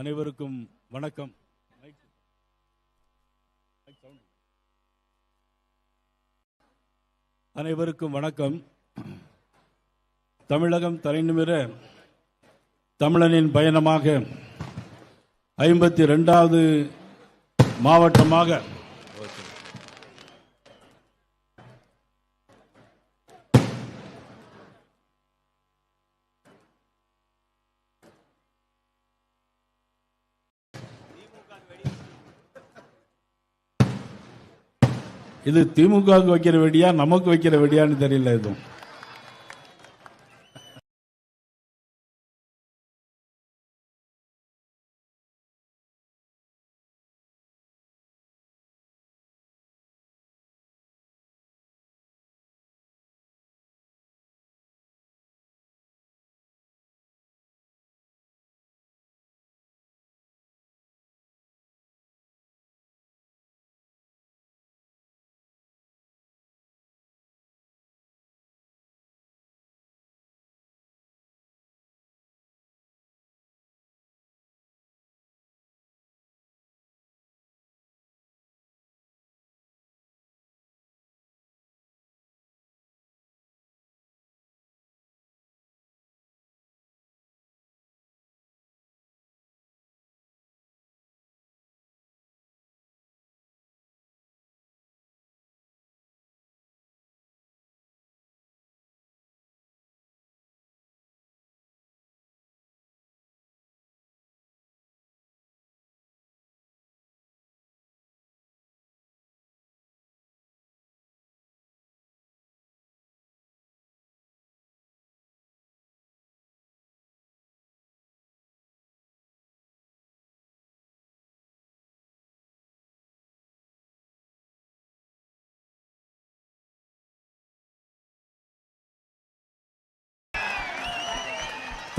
அனைவருக்கும் வணக்கம். அனைவருக்கும் வணக்கம். தமிழகம் தலைநிமிர தமிழனின் பயணமாக ஐம்பத்தி ரெண்டாவது மாவட்டமாக இது திமுகவுக்கு வைக்கிற வெடியா நமக்கு வைக்கிற வெடியான்னு தெரியல எதுவும்.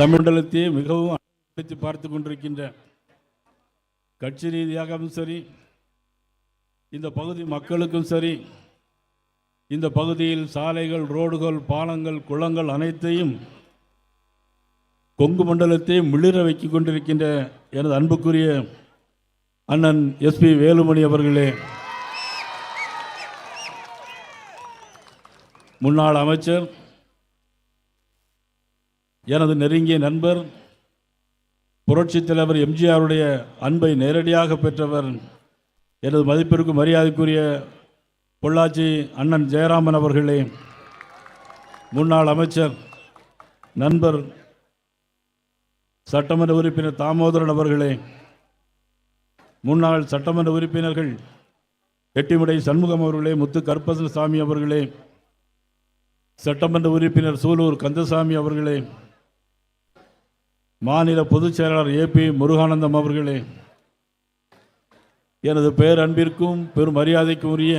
தமிழகத்தையே மிகவும் அழைத்து பார்த்து கொண்டிருக்கின்ற கட்சி ரீதியாகவும் சரி இந்த பகுதி மக்களுக்கும் சரி இந்த பகுதியில் சாலைகள் ரோடுகள் பாலங்கள் குளங்கள் அனைத்தையும் கொங்கு மண்டலத்தை மிளிர வைத்துக் கொண்டிருக்கின்ற எனது அன்புக்குரிய அண்ணன் எஸ்பி வேலுமணி அவர்களே. முன்னாள் அமைச்சர் எனது நெருங்கிய நண்பர் புரட்சித் தலைவர் எம்ஜிஆருடைய அன்பை நேரடியாக பெற்றவர் எனது மதிப்பிற்கும் மரியாதைக்குரிய பொள்ளாச்சி அண்ணன் ஜெயராமன் அவர்களே முன்னாள் அமைச்சர் நண்பர் சட்டமன்ற உறுப்பினர் தாமோதரன் அவர்களே முன்னாள் சட்டமன்ற உறுப்பினர்கள் எட்டிமுடை சண்முகம் அவர்களே முத்து கருப்பசன் சாமி அவர்களே சட்டமன்ற உறுப்பினர் சூலூர் கந்தசாமி அவர்களே மாநில பொதுச் செயலாளர் ஏபி முருகானந்தம் அவர்களே எனது பெயர் அன்பிற்கும் பெரும் மரியாதைக்கும் உரிய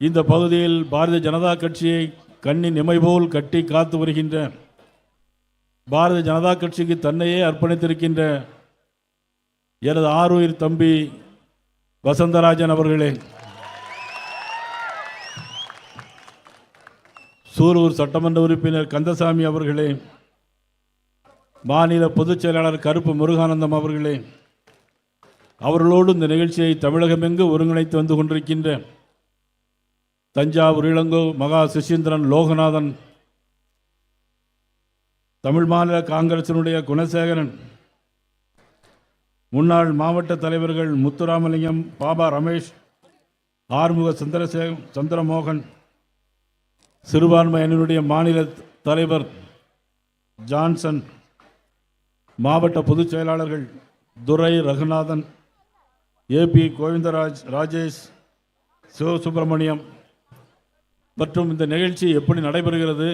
இந்த பகுதியில் பாரதிய ஜனதா கட்சியை கண்ணின் இமைபோல் கட்டி காத்து வருகின்ற பாரதிய ஜனதா கட்சிக்கு தன்னையே அர்ப்பணித்திருக்கின்ற எனது ஆருயிர் தம்பி வசந்தராஜன் அவர்களே சூலூர் சட்டமன்ற உறுப்பினர் கந்தசாமி அவர்களே மாநில பொதுச் செயலாளர் கருப்பு முருகானந்தம் அவர்களே அவர்களோடு இந்த நிகழ்ச்சியை தமிழகமெங்கு ஒருங்கிணைத்து வந்து கொண்டிருக்கின்ற தஞ்சாவூர் இளங்கோ மகா சுசீந்திரன் லோகநாதன் தமிழ் மாநில காங்கிரசினுடைய குணசேகரன் முன்னாள் மாவட்ட தலைவர்கள் முத்துராமலிங்கம் பாபா ரமேஷ் ஆறுமுக சந்திரசே சந்திரமோகன் சிறுபான்மையினருடைய மாநில தலைவர் ஜான்சன் மாவட்ட பொதுச் செயலாளர்கள் துரை ரகுநாதன் ஏபி கோவிந்தராஜ் ராஜேஷ் சிவசுப்பிரமணியம் மற்றும் இந்த நிகழ்ச்சி எப்படி நடைபெறுகிறது?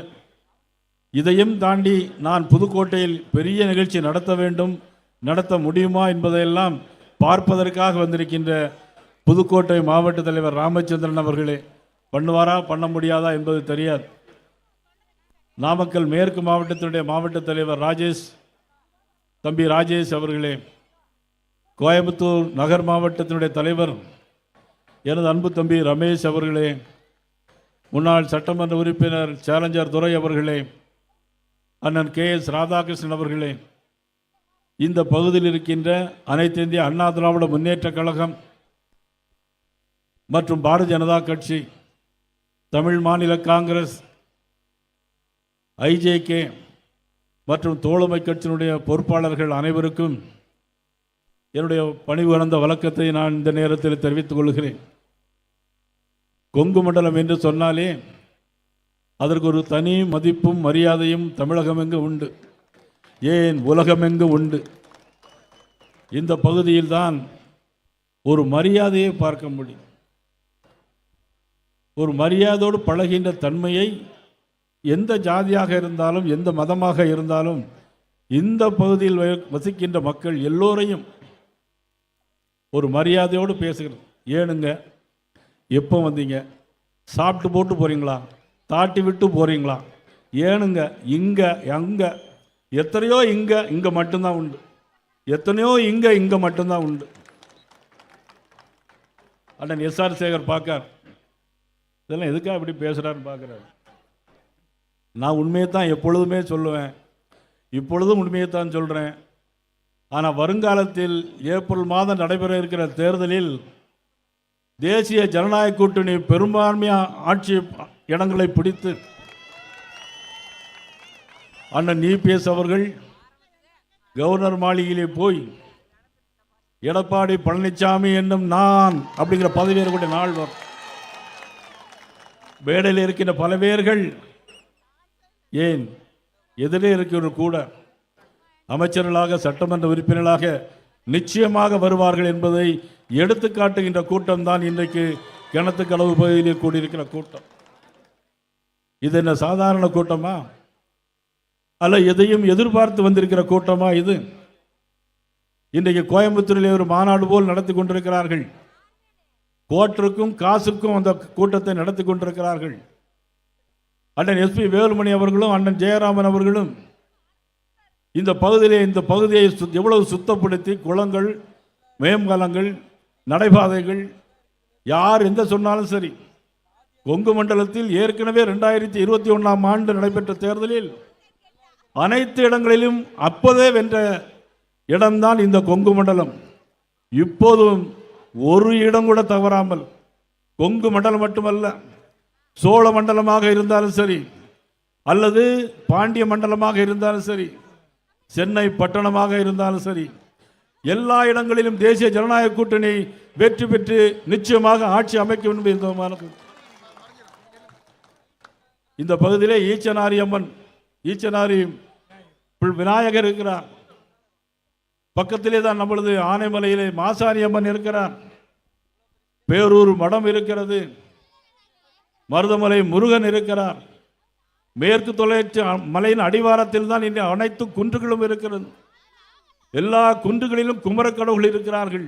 இதையும் தாண்டி நான் புதுக்கோட்டையில் பெரிய நிகழ்ச்சி நடத்த வேண்டும் நடத்த முடியுமா என்பதையெல்லாம் பார்ப்பதற்காக வந்திருக்கின்ற புதுக்கோட்டை மாவட்ட தலைவர் ராமச்சந்திரன் அவர்களே பண்ணுவாரா பண்ண முடியாதா என்பது தெரியாது. நாமக்கல் மேற்கு மாவட்டத்தினுடைய மாவட்ட தலைவர் ராஜேஷ் தம்பி ராஜேஷ் அவர்களே கோயம்புத்தூர் நகர் மாவட்டத்தினுடைய தலைவர் எனது அன்பு தம்பி ரமேஷ் அவர்களே முன்னாள் சட்டமன்ற உறுப்பினர் சேலஞ்சர் துரை அவர்களே அண்ணன் கே எஸ் ராதாகிருஷ்ணன் அவர்களே இந்த பகுதியில் இருக்கின்ற அனைத்து இந்திய அண்ணா திராவிட முன்னேற்றக் கழகம் மற்றும் பாரதிய ஜனதா கட்சி தமிழ் மாநில காங்கிரஸ் ஐஜேகே மற்றும் தோழமை கட்சியினுடைய பொறுப்பாளர்கள் அனைவருக்கும் என்னுடைய பணி உணர்ந்த வழக்கத்தை நான் இந்த நேரத்தில் தெரிவித்துக் கொள்கிறேன். கொங்கு மண்டலம் என்று சொன்னாலே அதற்கு ஒரு தனி மதிப்பும் மரியாதையும் தமிழகமெங்கு உண்டு? ஏன் உலகமெங்கு உண்டு? இந்த பகுதியில்தான் ஒரு மரியாதையை பார்க்க முடியும். ஒரு மரியாதையோடு பழகின்ற தன்மையை எந்த ஜாதியாக இருந்தாலும் எந்த மதமாக இருந்தாலும் இந்த பகுதியில் வசிக்கின்ற மக்கள் எல்லோரையும் ஒரு மரியாதையோடு பேசுகிறது. ஏனுங்க எப்போ வந்தீங்க? சாப்பிட்டு போட்டு போகிறீங்களா தாட்டி விட்டு போகிறீங்களா ஏனுங்க இங்கே அங்கே எத்தனையோ இங்கே இங்கே மட்டும்தான் உண்டு. எத்தனையோ இங்கே இங்கே மட்டும்தான் உண்டு. அண்ணன் எஸ்ஆர் சேகர் பார்க்கார் இதெல்லாம் எதுக்காக இப்படி பேசுகிறாருன்னு பார்க்குறாரு நான் உண்மையை தான் எப்பொழுதுமே சொல்லுவேன். இப்பொழுதும் உண்மையை தான் சொல்கிறேன் ஆனால் வருங்காலத்தில் ஏப்ரல் மாதம் நடைபெற இருக்கிற தேர்தலில் தேசிய ஜனநாயக கூட்டணி பெரும்பான்மையாக ஆட்சி இடங்களை பிடித்து அண்ணன் இபிஎஸ் அவர்கள் கவர்னர் மாளிகையிலே போய் எடப்பாடி பழனிசாமி என்னும் நான் அப்படிங்கிற பதவி நாள்வர் நாள் மேடையில் இருக்கின்ற பல பேர்கள் ஏன்? எதிரே இருக்கிற கூட அமைச்சர்களாக சட்டமன்ற உறுப்பினர்களாக நிச்சயமாக வருவார்கள் என்பதை எடுத்து காட்டுகின்ற கூட்டம் தான் இன்றைக்கு கிணத்துக்களவு பகுதியில் கூடியிருக்கிற கூட்டம். இது என்ன சாதாரண கூட்டமா? அல்ல எதையும் எதிர்பார்த்து வந்திருக்கிற கூட்டமா இது? இன்றைக்கு கோயம்புத்தூரில் ஒரு மாநாடு போல் நடத்தி கொண்டிருக்கிறார்கள். கோட்டிற்கும் காசுக்கும் அந்த கூட்டத்தை நடத்தி கொண்டிருக்கிறார்கள். அண்ணன் எஸ்பி வேலுமணி அவர்களும் அண்ணன் ஜெயராமன் அவர்களும் இந்த பகுதியிலே இந்த பகுதியை சு- எவ்வளவு சுத்தப்படுத்தி குளங்கள் மேம்பாலங்கள் நடைபாதைகள் யார் எந்த சொன்னாலும் சரி கொங்கு மண்டலத்தில் ஏற்கனவே ரெண்டாயிரத்தி இருபத்தி ஒன்றாம் ஆண்டு நடைபெற்ற தேர்தலில் அனைத்து இடங்களிலும் அப்போதே வென்ற இடம்தான் இந்த கொங்கு மண்டலம். இப்போதும் ஒரு இடம் கூட தவறாமல் கொங்கு மண்டலம் மட்டுமல்ல சோழ மண்டலமாக இருந்தாலும் சரி அல்லது பாண்டிய மண்டலமாக இருந்தாலும் சரி சென்னை பட்டணமாக இருந்தாலும் சரி எல்லா இடங்களிலும் தேசிய ஜனநாயக கூட்டணி வெற்றி பெற்று நிச்சயமாக ஆட்சி அமைக்கும் என்பது இந்த இந்த பகுதியிலே ஈச்சனாரி அம்மன் ஈச்சனாரி விநாயகர் இருக்கிறார். பக்கத்திலே தான் நம்மளது ஆனைமலையிலே மாசாரி அம்மன் இருக்கிறார். பேரூர் மடம் இருக்கிறது. மருதமலை முருகன் இருக்கிறார். மேற்கு தொலைச்சி மலையின் அடிவாரத்தில் தான் இன்று அனைத்து குன்றுகளும் இருக்கிறது. எல்லா குன்றுகளிலும் குமரக்கடவுள் இருக்கிறார்கள்.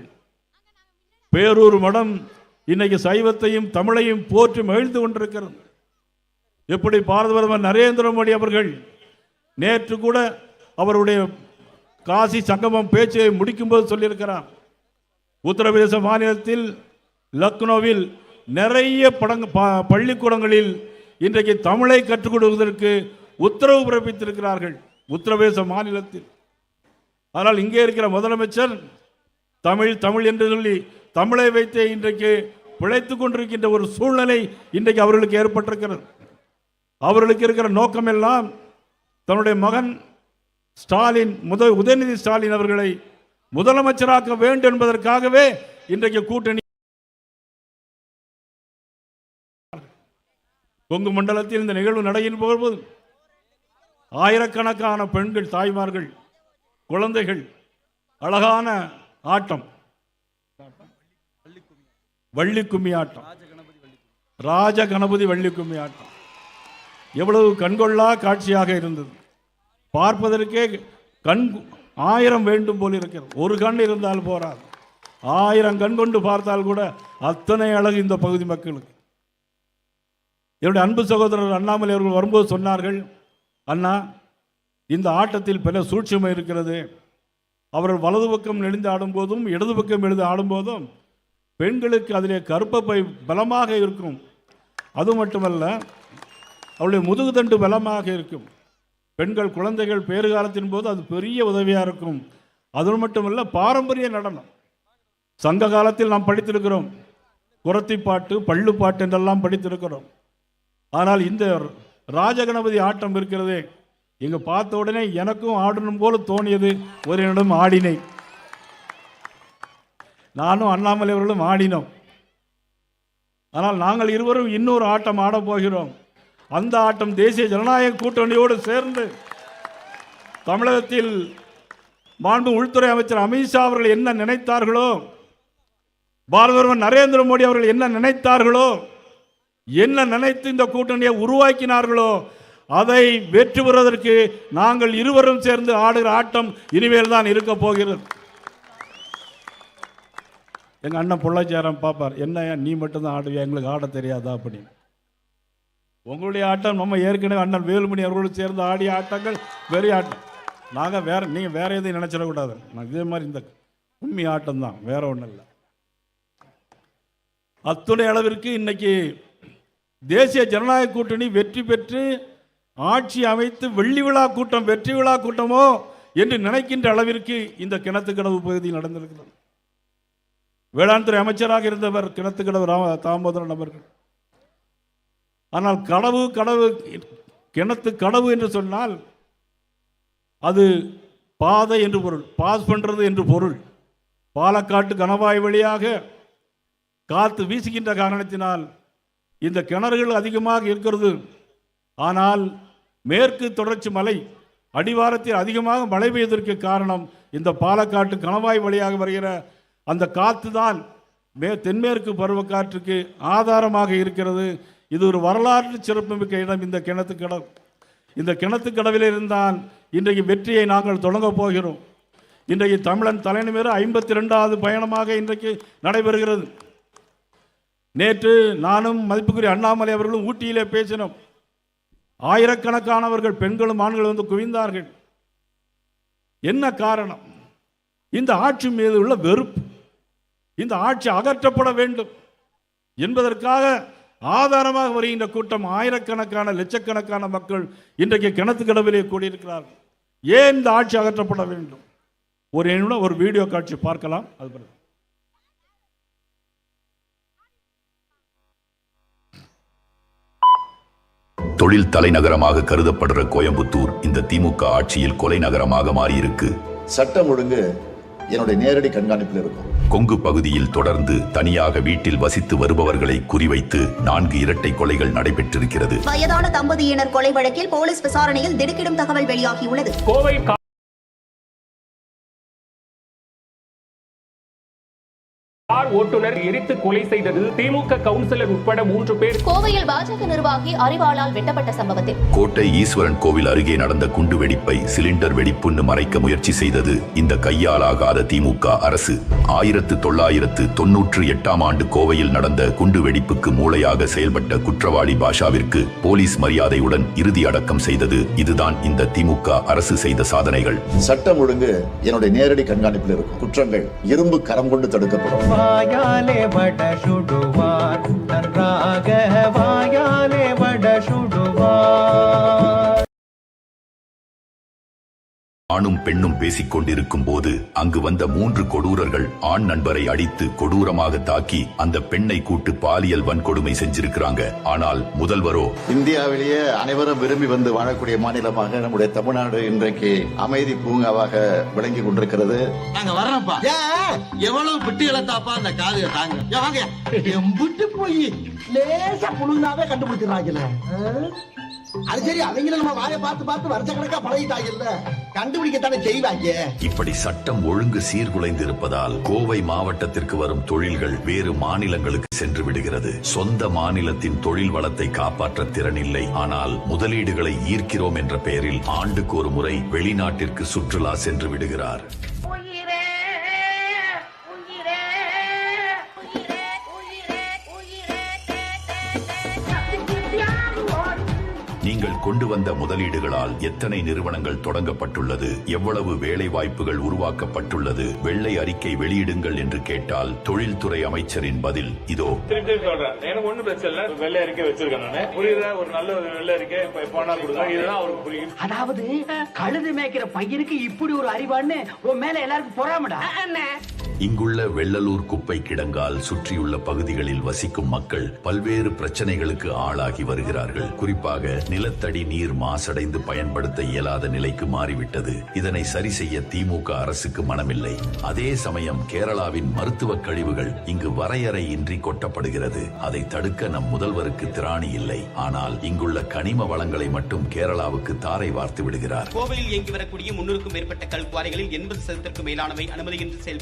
பேரூர் மடம் இன்னைக்கு சைவத்தையும் தமிழையும் போற்றி மகிழ்ந்து கொண்டிருக்கிறது. எப்படி பாரத பிரதமர் நரேந்திர மோடி அவர்கள் நேற்று கூட அவருடைய காசி சங்கமம் பேச்சை முடிக்கும்போது சொல்லியிருக்கிறார். உத்தரப்பிரதேச மாநிலத்தில் லக்னோவில் நிறைய படங்க ப- பள்ளிக்கூடங்களில் இன்றைக்கு தமிழை கற்றுக் கொடுவதற்கு உத்தரவு பிறப்பித்திருக்கிறார்கள் உத்தரப்பிரதேச மாநிலத்தில். ஆனால் இங்கே இருக்கிற முதலமைச்சர் தமிழ் தமிழ் என்று சொல்லி தமிழை வைத்தே இன்றைக்கு பிழைத்துக் கொண்டிருக்கின்ற ஒரு சூழ்நிலை இன்றைக்கு அவர்களுக்கு ஏற்பட்டிருக்கிறது. அவர்களுக்கு இருக்கிற நோக்கம் எல்லாம் தன்னுடைய மகன் ஸ்டாலின் முத உதயநிதி ஸ்டாலின் அவர்களை முதலமைச்சராக்க வேண்டும் என்பதற்காகவே இன்றைக்கு கூட்டணி கொங்கு மண்டலத்தில் இந்த நிகழ்வு நடையின் போகும்போது ஆயிரக்கணக்கான பெண்கள் தாய்மார்கள் குழந்தைகள் அழகான ஆட்டம். வள்ளி கும்மி ஆட்டம். ராஜ கணபதி வள்ளி கும்மி ஆட்டம். எவ்வளவு கண்கொள்ளா காட்சியாக இருந்தது. பார்ப்பதற்கே கண் ஆயிரம் வேண்டும் போல் இருக்கிறது. ஒரு கண் இருந்தால் போராது. ஆயிரம் கண் கொண்டு பார்த்தால் கூட அத்தனை அழகு இந்த பகுதி மக்களுக்கு. என்னுடைய அன்பு சகோதரர் அண்ணாமலை அவர்கள் வரும்போது சொன்னார்கள் அண்ணா இந்த ஆட்டத்தில் பல சூட்சுமை இருக்கிறது. அவர்கள் வலது பக்கம் நெளிந்து ஆடும்போதும் இடது பக்கம் எழுந்து ஆடும்போதும் பெண்களுக்கு அதிலே கருப்பப்பை பலமாக இருக்கும். அது மட்டுமல்ல அவளுடைய முதுகுதண்டு பலமாக இருக்கும். பெண்கள் குழந்தைகள் பேறுகாலத்தின் போது அது பெரிய உதவியாக இருக்கும். அது மட்டுமல்ல பாரம்பரிய நடனம். சங்க காலத்தில் நாம் படித்திருக்கிறோம். குரத்தி பாட்டு பள்ளு பாட்டு என்றெல்லாம் படித்திருக்கிறோம். ஆனால் இந்த ராஜகணபதி ஆட்டம் இருக்கிறதே. இங்கே பார்த்த உடனே எனக்கும் ஆடணும் போல தோணியது. ஒரு இடம் ஆடினேன். நானும் அண்ணாமலை அவர்களும் ஆடினோம். ஆனால் நாங்கள் இருவரும் இன்னொரு ஆட்டம் ஆடப் போகிறோம். அந்த ஆட்டம் தேசிய ஜனநாயக கூட்டணியோடு சேர்ந்து தமிழகத்தில் மாண்பு உள்துறை அமைச்சர் அமித்ஷா அவர்கள் என்ன நினைத்தார்களோ பாரதவர் நரேந்திர மோடி அவர்கள் என்ன நினைத்தார்களோ என்ன நினைத்து இந்த கூட்டணியை உருவாக்கினார்களோ அதை வெற்றி பெறுவதற்கு நாங்கள் இருவரும் சேர்ந்து ஆடுகிற ஆட்டம் இனிமேல் தான் இருக்க போகிறது. எங்கள் அண்ணன் பொள்ளாச்சாரம் பார்ப்பார் என்ன நீ மட்டும்தான் ஆடுவியா? எங்களுக்கு ஆட தெரியாதா? அப்படின்னு. உங்களுடைய ஆட்டம் நம்ம ஏற்கனவே அண்ணன் வேலுமணி அவர்களும் சேர்ந்து ஆடிய ஆட்டங்கள் பெரிய ஆட்டம். நாங்கள் வேற நீங்கள் வேற எதையும் நினைச்சிடக்கூடாது. நான் இதே மாதிரி இந்த உண்மை ஆட்டம் தான் வேற ஒன்றும் இல்லை. அத்துணை அளவிற்கு இன்னைக்கு தேசிய ஜனநாயக கூட்டணி வெற்றி பெற்று ஆட்சி அமைத்து வெள்ளி விழா கூட்டம் வெற்றி விழா கூட்டமோ என்று நினைக்கின்ற அளவிற்கு இந்த கிணத்துக்கடவு பகுதி நடந்திருக்கிறது. வேளாண் துறை அமைச்சராக இருந்தவர் கிணத்துக்கடவு ராம தாமோதரன் அவர்கள். ஆனால் கடவு கடவு கிணத்து கடவு என்று சொன்னால் அது பாதை என்று பொருள் பாஸ் பண்ணுறது என்று பொருள். பாலக்காட்டு கணவாய் வழியாக காத்து வீசுகின்ற காரணத்தினால் இந்த கிணறுகள் அதிகமாக இருக்கிறது. ஆனால் மேற்கு தொடர்ச்சி மலை அடிவாரத்தில் அதிகமாக மழை பெய்வதற்கு காரணம் இந்த பாலக்காட்டு கணவாய் வழியாக வருகிற அந்த காற்று தான் மே தென்மேற்கு பருவக்காற்றுக்கு ஆதாரமாக இருக்கிறது. இது ஒரு வரலாற்று சிறப்புமிக்க இடம் இந்த கிணத்து கடல். இந்த கிணத்து கடவில் இருந்தால் இன்றைக்கு வெற்றியை நாங்கள் தொடங்கப் போகிறோம். இன்றைக்கு தமிழன் தலைநிமிர ஐம்பத்தி ரெண்டாவது பயணமாக இன்றைக்கு நடைபெறுகிறது. நேற்று நானும் மதிப்புக்குரிய அண்ணாமலை அவர்களும் ஊட்டியிலே பேசினோம். ஆயிரக்கணக்கானவர்கள் பெண்களும் ஆண்களும் வந்து குவிந்தார்கள். என்ன காரணம்? இந்த ஆட்சி மீது உள்ள வெறுப்பு இந்த ஆட்சி அகற்றப்பட வேண்டும் என்பதற்காக ஆதாரமாக வருகின்ற கூட்டம் ஆயிரக்கணக்கான லட்சக்கணக்கான மக்கள் இன்றைக்கு கிணத்து கடவிலே கூடியிருக்கிறார்கள். ஏன் இந்த ஆட்சி அகற்றப்பட வேண்டும்? ஒரு என்னுடன் ஒரு வீடியோ காட்சி பார்க்கலாம். அது பிறகு. தொழில் தலைநகரமாக கருதப்படுற கோயம்புத்தூர் இந்த திமுக ஆட்சியில் கொலை நகரமாக மாறியிருக்கு. சட்டம் ஒழுங்கு என்னுடைய நேரடி கண்காணிப்பில் இருக்கும். கொங்கு பகுதியில் தொடர்ந்து தனியாக வீட்டில் வசித்து வருபவர்களை குறிவைத்து நான்கு இரட்டை கொலைகள் நடைபெற்றிருக்கிறது. வயதான தம்பதியினர் கொலை வழக்கில் போலீஸ் விசாரணையில் திடுக்கிடும் தகவல் வெளியாகியுள்ளது. கோவை கார் ஓட்டுநர் எரித்து கொலை செய்தது திமுக கவுன்சிலர் உட்பட மூன்று பேர். கோவையில் பாஜக நிர்வாகி அறிவாளால் வெட்டப்பட்ட சம்பவத்தில். கோட்டை ஈஸ்வரன் கோவில் அருகே நடந்த குண்டு வெடிப்பை சிலிண்டர் வெடிப்புன்னு மறைக்க முயற்சி செய்தது இந்த கையாலாகாத திமுக அரசு. ஆயிரத்து தொள்ளாயிரத்து தொன்னூற்று எட்டாம் ஆண்டு கோவையில் நடந்த குண்டு வெடிப்புக்கு மூளையாக செயல்பட்ட குற்றவாளி பாஷாவிற்கு போலீஸ் மரியாதையுடன் இறுதி அடக்கம் செய்தது. இதுதான் இந்த திமுக அரசு செய்த சாதனைகள். சட்டம் ஒழுங்கு என்னுடைய நேரடி கண்காணிப்பில் இருக்கும். குற்றங்கள் இரும்பு கரம் கொண்டு தடுக்கப்படும். வாயாலே வட சுடுவார் நன்றாக வாயாலே வட சுடுவார் ஆணும் பெண்ணும் பேசிக் கொண்டிருக்கும் போது அங்கு வந்த மூன்று கொடூரர்கள் ஆண் நண்பரை அடித்து கொடூரமாக தாக்கி அந்த பெண்ணை கூட்டு பாலியல் வன்கொடுமை செஞ்சிருக்கிறாங்க. ஆனால் முதல்வரோ இந்தியாவிலேயே அனைவரும் விரும்பி வந்து வாழக்கூடிய மாநிலமாக நம்முடைய தமிழ்நாடு இன்றைக்கு அமைதி பூங்காவாக விளங்கி கொண்டிருக்கிறது. நாங்க வர்றோம்ப்பா. எவ்வளவு பிட்டு இழந்தாப்பா? அந்த காது தாங்க. எம்பிட்டு போய் லேசா புழுந்தாவே கண்டுபிடிச்சிடறாங்கல்ல. அது சரி அவங்கள நம்ம வாயை பார்த்து பார்த்து வருஷ கணக்கா பழகிட்டாங்கல்ல கண்டுபிடிக்கத்தானே செய்வாங்க. இப்படி சட்டம் ஒழுங்கு சீர்குலைந்து இருப்பதால் கோவை மாவட்டத்திற்கு வரும் தொழில்கள் வேறு மாநிலங்களுக்கு சென்று விடுகிறது. சொந்த மாநிலத்தின் தொழில் வளத்தை காப்பாற்ற திறனில்லை. ஆனால் முதலீடுகளை ஈர்க்கிறோம் என்ற பெயரில் ஆண்டுக்கு ஒரு முறை வெளிநாட்டிற்கு சுற்றுலா சென்று விடுகிறார். கொண்டு வந்த முதலீடுகளால் எத்தனை நிறுவனங்கள் தொடங்கப்பட்டுள்ளது? எவ்வளவு வேலை வாய்ப்புகள் உருவாக்கப்பட்டுள்ளது? வெள்ளை அறிக்கை வெளியிடுங்கள் என்று கேட்டால் தொழில்துறை அமைச்சரின் பதில் இதோ. சொல்றேன். எனக்கு ஒண்ணும் பிரச்சனை இல்ல. வெள்ளை அறிக்கை வச்சிருக்கேன் புரியுதா? ஒரு நல்ல ஒரு வெள்ளை அறிக்கை இப்ப எப்ப கொடுங்க இதுதான் அவருக்கு புரியும். அதாவது கழுது மேய்க்கிற பையனுக்கு இப்படி ஒரு அறிவான்னு உன் மேல எல்லாருக்கும் பொறாமடா? இங்குள்ள வெள்ளலூர் குப்பை கிடங்கால் சுற்றியுள்ள பகுதிகளில் வசிக்கும் மக்கள் பல்வேறு பிரச்சனைகளுக்கு ஆளாகி வருகிறார்கள். குறிப்பாக நிலத்தடி நீர் மாசடைந்து பயன்படுத்த இயலாத நிலைக்கு மாறிவிட்டது. இதனை சரி செய்ய திமுக அரசுக்கு மனமில்லை. அதே சமயம் கேரளாவின் மருத்துவ கழிவுகள் இங்கு வரையறை இன்றி கொட்டப்படுகிறது. அதை தடுக்க நம் முதல்வருக்கு திராணி இல்லை. ஆனால் இங்குள்ள கனிம வளங்களை மட்டும் கேரளாவுக்கு தாரை வார்த்து விடுகிறார். கோவையில் இயங்கி வரக்கூடிய முன்னூறுக்கும் மேற்பட்ட கல்குவாரிகளில் எண்பது சதவீதத்திற்கும் மேலானவை அனுமதியின்றி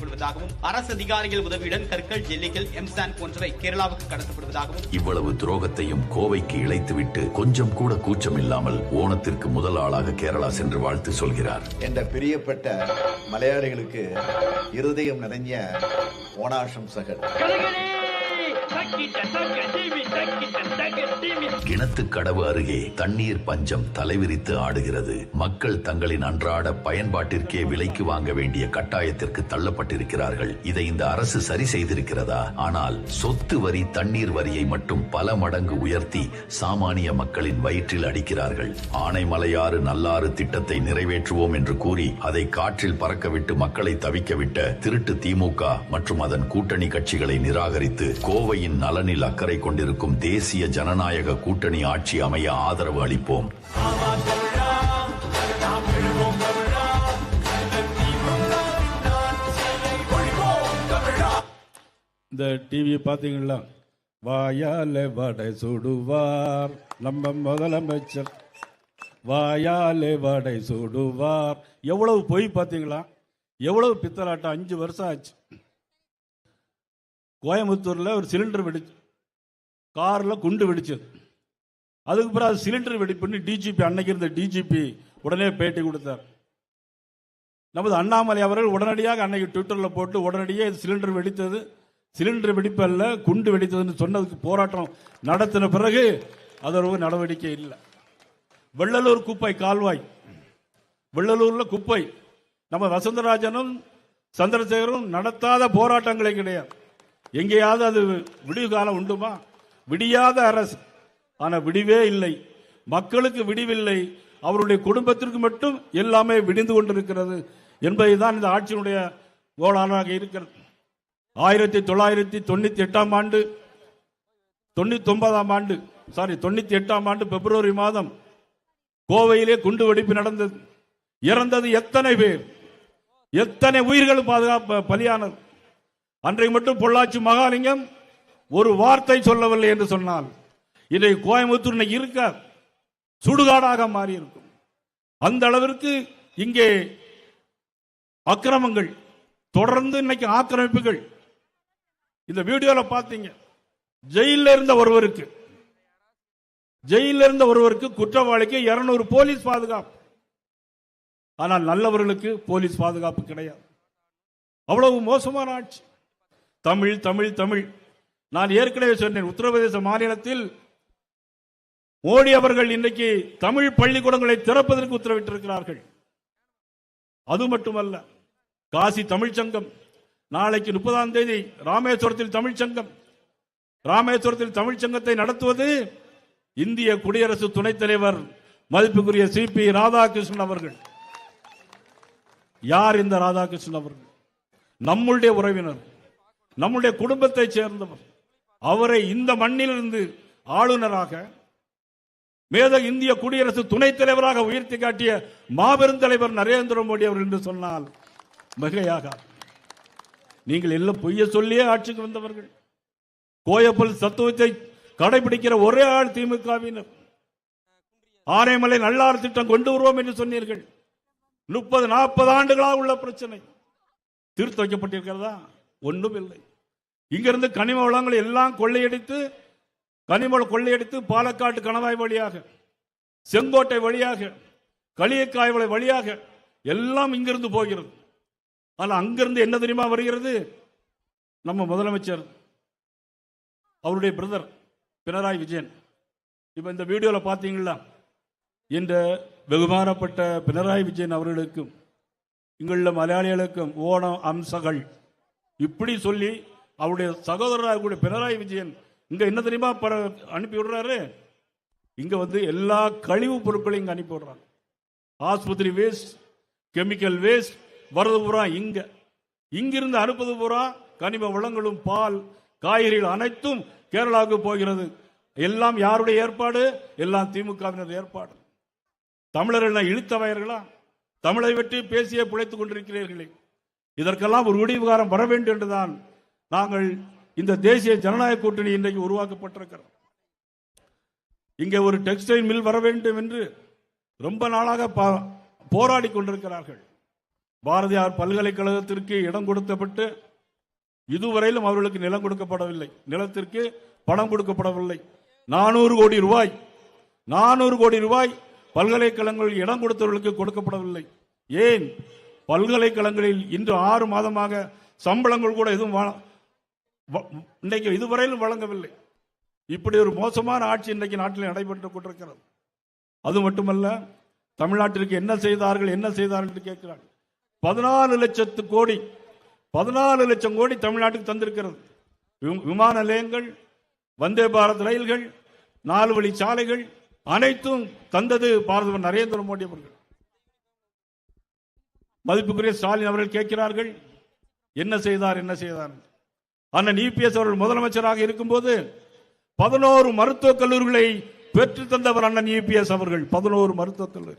செயல்படுவதாகவும் அரசு அதிகாரிகள் உதவியுடன் கற்கள் ஜெல்லிகள் எம்சான் போன்றவை கேரளாவுக்கு கடத்தப்படுவதாகவும். இவ்வளவு துரோகத்தையும் கோவைக்கு இழைத்துவிட்டு கொஞ்சம் கூட கூச்சம் இல்லாமல் ஓணத்திற்கு முதல் ஆளாக கேரளா சென்று வாழ்த்து சொல்கிறார். என்ற பிரியப்பட்ட மலையாளிகளுக்கு இருதயம் நிறைஞ்ச ஓணாசம்சகர் கிணத்து கடவு அருகே தண்ணீர் பஞ்சம் தலைவிரித்து ஆடுகிறது. மக்கள் தங்களின் அன்றாட பயன்பாட்டிற்கே விலைக்கு வாங்க வேண்டிய கட்டாயத்திற்கு தள்ளப்பட்டிருக்கிறார்கள். இதை இந்த அரசு சரி செய்திருக்கிறதா? ஆனால் சொத்து வரி தண்ணீர் வரியை மட்டும் பல மடங்கு உயர்த்தி சாமானிய மக்களின் வயிற்றில் அடிக்கிறார்கள். ஆனைமலையாறு நல்லாறு திட்டத்தை நிறைவேற்றுவோம் என்று கூறி அதை காற்றில் பறக்கவிட்டு மக்களை தவிக்கவிட்ட திருட்டு திமுக மற்றும் அதன் கூட்டணி கட்சிகளை நிராகரித்து கோவை கோவையின் நலனில் அக்கறை கொண்டிருக்கும் தேசிய ஜனநாயக கூட்டணி ஆட்சி அமைய ஆதரவு அளிப்போம். இந்த டிவி பார்த்தீங்களா? வாயால வடை சுடுவார் நம்ம முதலமைச்சர். வாயாலே வடை சுடுவார். எவ்வளவு பொய் பார்த்தீங்களா? எவ்வளவு பித்தலாட்டம்? அஞ்சு வருஷம் ஆச்சு. கோயம்புத்தூரில் ஒரு சிலிண்டர் வெடிச்சு காரில் குண்டு வெடிச்சது அதுக்கு பிறகு அது சிலிண்டர் வெடிப்புன்னு டிஜிபி அன்னைக்கு இருந்த டிஜிபி உடனே பேட்டி கொடுத்தார். நமது அண்ணாமலை அவர்கள் உடனடியாக அன்னைக்கு ட்விட்டரில் போட்டு உடனடியே சிலிண்டர் வெடித்தது. சிலிண்டர் வெடிப்பு அல்ல குண்டு வெடித்ததுன்னு சொன்னதுக்கு போராட்டம் நடத்தின பிறகு அதற்கு நடவடிக்கை இல்லை. வெள்ளலூர் குப்பை கால்வாய். வெள்ளலூரில் குப்பை. நம்ம வசந்தராஜனும் சந்திரசேகரும் நடத்தாத போராட்டங்களே கிடையாது. எங்கேயாவது அது விடிவு காலம் உண்டுமா? விடியாத அரசு. ஆனால் விடிவே இல்லை. மக்களுக்கு விடிவில்லை. அவருடைய குடும்பத்திற்கு மட்டும் எல்லாமே விடிந்து கொண்டிருக்கிறது என்பதுதான் இந்த ஆட்சியினுடைய கோளாறாக இருக்கிறது. ஆயிரத்தி தொள்ளாயிரத்தி தொண்ணூற்றி எட்டாம் ஆண்டு தொண்ணூத்தி ஒன்பதாம் ஆண்டு சாரி தொண்ணூத்தி எட்டாம் ஆண்டு பிப்ரவரி மாதம் கோவையிலே குண்டு வெடிப்பு நடந்தது. இறந்தது எத்தனை பேர்? எத்தனை உயிர்கள் பாதுகாப்பு பலியானது? அன்றைக்கு மட்டும் பொள்ளாச்சி மகாலிங்கம் ஒரு வார்த்தை சொல்லவில்லை என்று சொன்னால் இன்றைக்கு கோயம்புத்தூர் இன்னைக்கு இருக்க சுடுகாடாக மாறி இருக்கும் அந்த அளவிற்கு இங்கே அக்கிரமங்கள் தொடர்ந்து இன்னைக்கு ஆக்கிரமிப்புகள். இந்த வீடியோல பார்த்தீங்க ஜெயில இருந்த ஒருவருக்கு ஜெயில இருந்த ஒருவருக்கு குற்றவாளிக்கு இருநூறு போலீஸ் பாதுகாப்பு. ஆனால் நல்லவர்களுக்கு போலீஸ் பாதுகாப்பு கிடையாது. அவ்வளவு மோசமான ஆட்சி. தமிழ் தமிழ் தமிழ். நான் ஏற்கனவே சொன்னேன் உத்தரப்பிரதேச மாநிலத்தில் மோடி அவர்கள் இன்றைக்கு தமிழ் பள்ளிக்கூடங்களை திறப்பதற்கு உத்தரவிட்டிருக்கிறார்கள். அது மட்டுமல்ல காசி தமிழ்ச் சங்கம். நாளைக்கு முப்பதாம் தேதி ராமேஸ்வரத்தில் தமிழ்ச்சங்கம் ராமேஸ்வரத்தில் தமிழ்ச் சங்கத்தை நடத்துவது இந்திய குடியரசு துணைத் தலைவர் மதிப்புக்குரிய சி பி ராதாகிருஷ்ணன் அவர்கள். யார் இந்த ராதாகிருஷ்ணன் அவர்கள்? நம்முடைய உறவினர். நம்முடைய குடும்பத்தை சேர்ந்தவர். அவரை இந்த மண்ணிலிருந்து ஆளுநராக மேத இந்திய குடியரசு துணைத் தலைவராக உயர்த்தி காட்டிய மாபெரும் தலைவர் நரேந்திர மோடி அவர் என்று சொன்னால் மிகையாக. நீங்கள் எல்லாம் பொய்ய சொல்லியே ஆட்சிக்கு வந்தவர்கள். கோயப்பல் தத்துவத்தை கடைபிடிக்கிற ஒரே ஆள் திமுகவினர். ஆனைமலை நல்லார் திட்டம் கொண்டு வருவோம் என்று சொன்னீர்கள். முப்பது நாற்பது ஆண்டுகளாக உள்ள பிரச்சனை. தீர்த்து வைக்கப்பட்டிருக்கிறதா? ஒன்றும் இல்லை இங்கிருந்து கனிம வளங்கள் எல்லாம் கொள்ளையடித்து கனிம கொள்ளையடித்து பாலக்காட்டு கணவாய் வழியாக செங்கோட்டை வழியாக களியக்காய்வளை வழியாக எல்லாம் இங்கிருந்து போகிறது. ஆனால் அங்கிருந்து என்ன தெரியுமா வருகிறது? நம்ம முதலமைச்சர் அவருடைய பிரதர் பினராயி விஜயன். இப்போ இந்த வீடியோவில் பார்த்தீங்களா? இந்த வெகுமானப்பட்ட பினராயி விஜயன் அவர்களுக்கும் இங்குள்ள மலையாளிகளுக்கும் ஓணம் அம்சங்கள் இப்படி சொல்லி அவருடைய சகோதரராக கூடிய பினராயி விஜயன் இங்க என்ன தெரியுமா பர அனுப்பி விடுறாரு? இங்க வந்து எல்லா கழிவு பொருட்களையும் இங்க அனுப்பி விடுறாங்க. ஆஸ்பத்திரி வேஸ்ட் கெமிக்கல் வேஸ்ட் வரது பூரா இங்க. இங்கிருந்து அனுப்பது பூரா கனிம வளங்களும் பால் காய்கறிகள் அனைத்தும் கேரளாவுக்கு போகிறது. எல்லாம் யாருடைய ஏற்பாடு? எல்லாம் திமுகவினர் ஏற்பாடு. தமிழர்கள் இழுத்தவையர்களா? தமிழை பற்றி பேசியே பிழைத்துக் கொண்டிருக்கிறீர்களே. இதற்கெல்லாம் ஒரு முடிவுகாரம் வர வேண்டும் என்றுதான் நாங்கள் இந்த தேசிய ஜனநாயக கூட்டணி இன்றைக்கு உருவாக்கப்பட்டிருக்கிறோம். இங்கே ஒரு டெக்ஸ்டைல் மில் வர வேண்டும் என்று ரொம்ப நாளாக பா- போராடி கொண்டிருக்கிறார்கள். பாரதியார் பல்கலைக்கழகத்திற்கு இடம் கொடுக்கப்பட்டு இதுவரையிலும் அவர்களுக்கு நிலம் கொடுக்கப்படவில்லை. நிலத்திற்கு பணம் கொடுக்கப்படவில்லை. நானூறு கோடி ரூபாய் நானூறு கோடி ரூபாய் பல்கலைக்கழகங்கள் இடம் கொடுத்தவர்களுக்கு கொடுக்கப்படவில்லை. ஏன்? பல்கலைக்கழகங்களில் இன்று ஆறு மாதமாக சம்பளங்கள் கூட எதுவும் இன்றைக்கு இதுவரையிலும் வழங்கவில்லை. இப்படி ஒரு மோசமான ஆட்சி இன்றைக்கு நாட்டில் நடைபெற்று கொண்டிருக்கிறது. அது மட்டுமல்ல தமிழ்நாட்டிற்கு என்ன செய்தார்கள் என்ன செய்தார்கள் என்று கேட்கிறார்கள். பதினாலு லட்சத்து கோடி பதினாலு லட்சம் கோடி தமிழ்நாட்டுக்கு தந்திருக்கிறது. வி- விமான நிலையங்கள் வந்தே பாரத் ரயில்கள் நாலு வழி சாலைகள் அனைத்தும் தந்தது பாரத நரேந்திர மோடி அவர்கள். மதிப்புக்குரிய ஸ்டாலின் அவர்கள் கேட்கிறார்கள். என்ன செய்தார் என்ன செய்தார்? அண்ணன் இபிஎஸ் அவர்கள் முதலமைச்சராக இருக்கும்போது பதினோரு மருத்துவக் கல்லூரிகளை பெற்று தந்தவர் அண்ணன் இபிஎஸ் அவர்கள். பதினோரு மருத்துவக் கல்லூரி.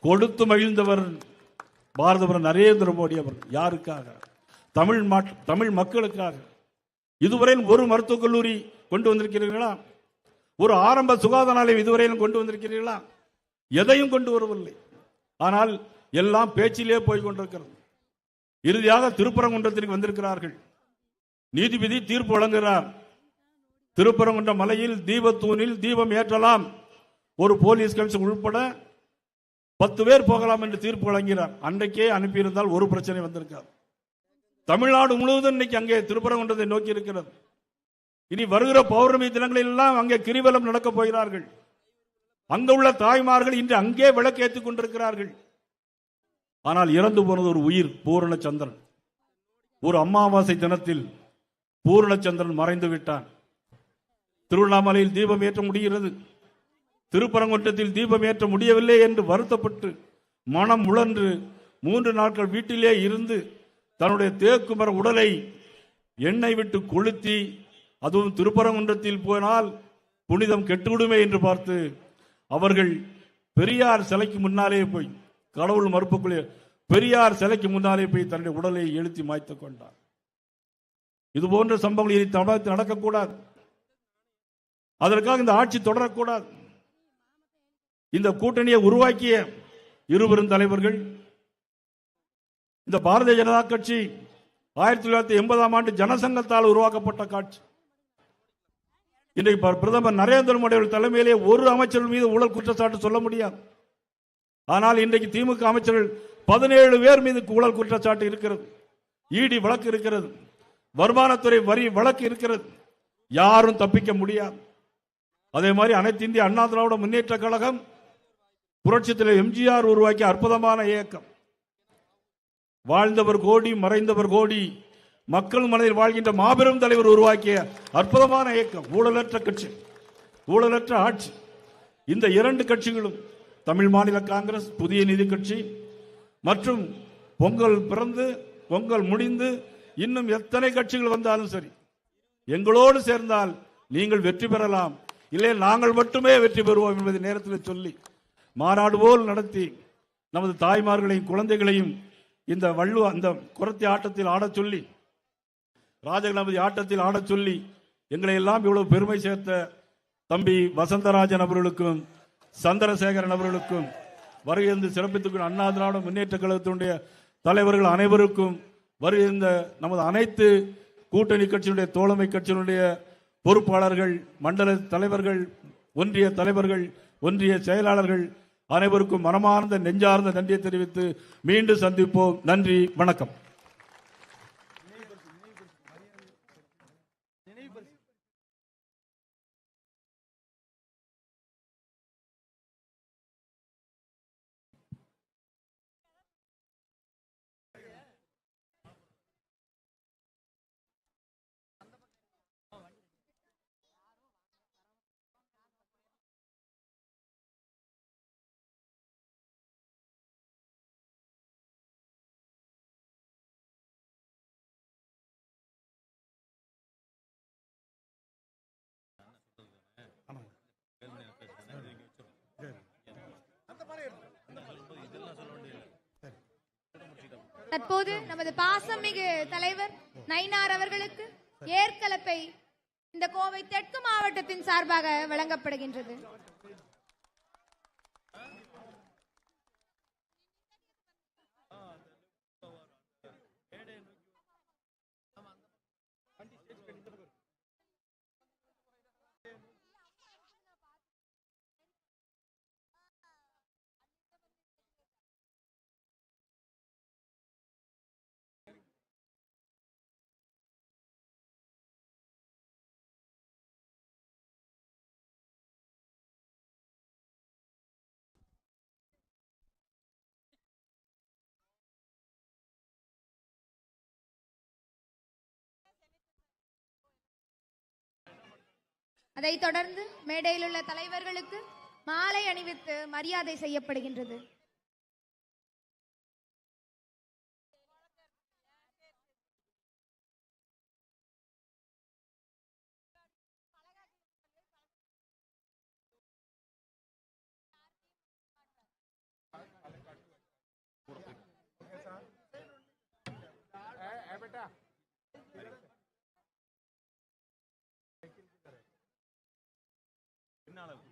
கொடுத்து மகிழ்ந்தவர் பாரத நரேந்திர மோடி அவர்கள். யாருக்காக? தமிழ் தமிழ் மக்களுக்காக. இதுவரையில் ஒரு மருத்துவக் கல்லூரி கொண்டு வந்திருக்கிறீர்களா? ஒரு ஆரம்ப சுகாதார நிலையம் இதுவரையிலும் கொண்டு வந்திருக்கிறீர்களா? எதையும் கொண்டு வரவில்லை. ஆனால் எல்லாம் பேச்சிலே போய் கொண்டிருக்கிறது. இறுதியாக திருப்பரங்குன்றத்திற்கு வந்திருக்கிறார்கள். நீதிபதி தீர்ப்பு வழங்குகிறார். திருப்பரங்குன்ற மலையில் தீபத்தூணில் தீபம் ஏற்றலாம். ஒரு போலீஸ் கமிஷன் உள்பட பத்து பேர் போகலாம் என்று தீர்ப்பு வழங்கினார் அன்றைக்கே அனுப்பியிருந்தால் ஒரு பிரச்சனை வந்திருக்கார் தமிழ்நாடு முழுவதும் இன்னைக்கு அங்கே திருப்பரங்குன்றத்தை நோக்கி இருக்கிறது இனி வருகிற பௌர்ணமி தினங்களில் எல்லாம் அங்கே கிரிவலம் நடக்கப் போகிறார்கள். அங்குள்ள தாய்மார்கள் இன்று அங்கே விளக்கேற்றுக் கொண்டிருக்கிறார்கள். ஆனால் இறந்து போனது ஒரு உயிர் பூரணச்சந்திரன். ஒரு அமாவாசை தினத்தில் பூரணச்சந்திரன் மறைந்து விட்டான். திருவண்ணாமலையில் தீபம் ஏற்ற முடிகிறது. திருப்பரங்குன்றத்தில் தீபம் ஏற்ற முடியவில்லை என்று வருத்தப்பட்டு மனம் உழன்று மூன்று நாட்கள் வீட்டிலே இருந்து தன்னுடைய தேக்கு மர உடலை எண்ணெய் விட்டு கொளுத்தி அதுவும் திருப்பரங்குன்றத்தில் போனால் புனிதம் கெட்டுவிடுமே என்று பார்த்து அவர்கள் பெரியார் சிலைக்கு முன்னாலே போய் கடவுள் மறுப்புக்குள்ளே பெரியார் சிலைக்கு முன்னாலே போய் தன்னுடைய உடலை எழுத்தி மாய்த்துக் கொண்டார். இது போன்ற சம்பவங்கள் இனி தமிழகத்தில் நடக்கக்கூடாது. அதற்காக இந்த ஆட்சி தொடரக்கூடாது. இந்த கூட்டணியை உருவாக்கிய இருவரும் தலைவர்கள் இந்த பாரதிய ஜனதா கட்சி ஆயிரத்தி தொள்ளாயிரத்தி எண்பதாம் ஆண்டு ஜனசங்கத்தால் உருவாக்கப்பட்ட காட்சி. இன்றைக்கு பிரதமர் நரேந்திர மோடி தலைமையிலே ஒரு அமைச்சர் மீது ஊழல் குற்றச்சாட்டு சொல்ல முடியாது. ஆனால் இன்றைக்கு திமுக அமைச்சர்கள் பதினேழு பேர் மீது ஊழல் குற்றச்சாட்டு இருக்கிறது. ஈடி வழக்கு இருக்கிறது. வருமானத்துறை வரி வழக்கு இருக்கிறது. யாரும் தப்பிக்க முடியாது. அதே மாதிரி அனைத்து இந்திய அண்ணா திராவிட முன்னேற்ற கழகம் புரட்சித்தில் எம்ஜிஆர் உருவாக்கிய அற்புதமான இயக்கம். வாழ்ந்தவர் கோடி மறைந்தவர் கோடி மக்கள் மனதில் வாழ்கின்ற மாபெரும் தலைவர் உருவாக்கிய அற்புதமான இயக்கம். ஊழலற்ற கட்சி. ஊழலற்ற ஆட்சி. இந்த இரண்டு கட்சிகளும் தமிழ் மாநில காங்கிரஸ் புதிய நீதி கட்சி மற்றும் பொங்கல் பிறந்து பொங்கல் முடிந்து இன்னும் எத்தனை கட்சிகள் வந்தாலும் சரி எங்களோடு சேர்ந்தால் நீங்கள் வெற்றி பெறலாம். இல்லை நாங்கள் மட்டுமே வெற்றி பெறுவோம் என்பதை நேரத்தில் சொல்லி மாநாடு போல் நடத்தி நமது தாய்மார்களையும் குழந்தைகளையும் இந்த வள்ளு அந்த குரத்தி ஆட்டத்தில் ஆடச் சொல்லி ராஜகணபதி ஆட்டத்தில் ஆடச் சொல்லி எங்களை எல்லாம் இவ்வளவு பெருமை சேர்த்த தம்பி வசந்தராஜன் அவர்களுக்கும் சந்திரசேகரன் அவர்களுக்கும் வருகின்ற சிறப்பித்துக் அண்ணா திராவிட முன்னேற்ற கழகத்தினுடைய தலைவர்கள் அனைவருக்கும் வருகின்ற நமது அனைத்து கூட்டணி கட்சியினுடைய தோழமை கட்சியினுடைய பொறுப்பாளர்கள் மண்டல தலைவர்கள் ஒன்றிய தலைவர்கள் ஒன்றிய செயலாளர்கள் அனைவருக்கும் மனமார்ந்த நெஞ்சார்ந்த நன்றியை தெரிவித்து மீண்டும் சந்திப்போம். நன்றி வணக்கம். தற்போது நமது பாசமிகு தலைவர் நயினார் அவர்களுக்கு ஏற்கலப்பை இந்த கோவை தெற்கு மாவட்டத்தின் சார்பாக வழங்கப்படுகின்றது. அதைத் தொடர்ந்து மேடையில் உள்ள தலைவர்களுக்கு மாலை அணிவித்து மரியாதை செய்யப்படுகின்றது. என்ன அளவு